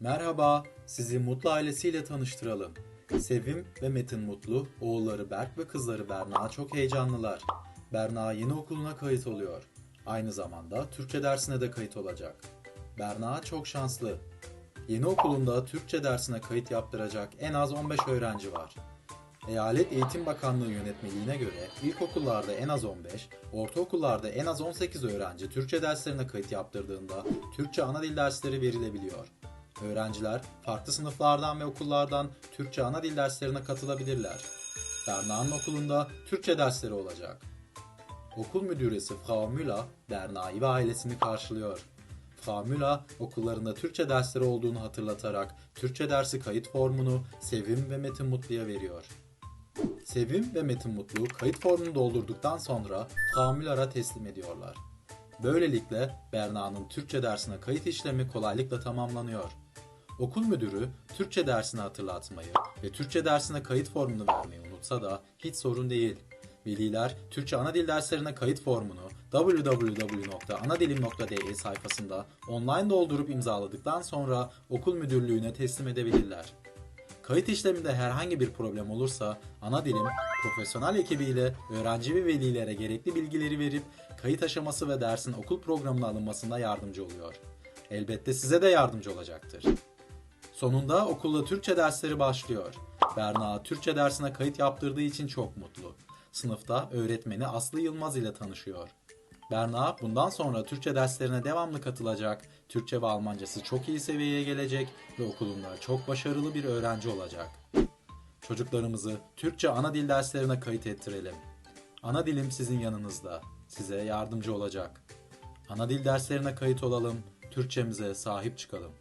Merhaba, sizi Mutlu ailesiyle tanıştıralım. Sevim ve Metin Mutlu, oğulları Berk ve kızları Berna çok heyecanlılar. Berna yeni okuluna kayıt oluyor. Aynı zamanda Türkçe dersine de kayıt olacak. Berna çok şanslı. Yeni okulunda Türkçe dersine kayıt yaptıracak en az 15 öğrenci var. Eyalet Eğitim Bakanlığı yönetmeliğine göre ilkokullarda en az 15, ortaokullarda en az 18 öğrenci Türkçe derslerine kayıt yaptırdığında Türkçe ana dil dersleri verilebiliyor. Öğrenciler farklı sınıflardan ve okullardan Türkçe ana dil derslerine katılabilirler. Berna'nın okulunda Türkçe dersleri olacak. Okul müdüresi Frau Müller, Berna'yı ve ailesini karşılıyor. Frau Müller okullarında Türkçe dersleri olduğunu hatırlatarak Türkçe dersi kayıt formunu Sevim ve Metin Mutlu'ya veriyor. Sevim ve Metin Mutlu kayıt formunu doldurduktan sonra Frau Müller'a teslim ediyorlar. Böylelikle Berna'nın Türkçe dersine kayıt işlemi kolaylıkla tamamlanıyor. Okul müdürü Türkçe dersini hatırlatmayı ve Türkçe dersine kayıt formunu vermeyi unutsa da hiç sorun değil. Veliler Türkçe ana dil derslerine kayıt formunu www.anadilim.de sayfasında online doldurup imzaladıktan sonra okul müdürlüğüne teslim edebilirler. Kayıt işleminde herhangi bir problem olursa ana dilim profesyonel ekibiyle öğrenci ve velilere gerekli bilgileri verip kayıt aşaması ve dersin okul programına alınmasında yardımcı oluyor. Elbette size de yardımcı olacaktır. Sonunda okulda Türkçe dersleri başlıyor. Berna Türkçe dersine kayıt yaptırdığı için çok mutlu. Sınıfta öğretmeni Aslı Yılmaz ile tanışıyor. Berna bundan sonra Türkçe derslerine devamlı katılacak, Türkçe ve Almancası çok iyi seviyeye gelecek ve okulunda çok başarılı bir öğrenci olacak. Çocuklarımızı Türkçe ana dil derslerine kayıt ettirelim. Ana dilim sizin yanınızda, size yardımcı olacak. Ana dil derslerine kayıt olalım, Türkçemize sahip çıkalım.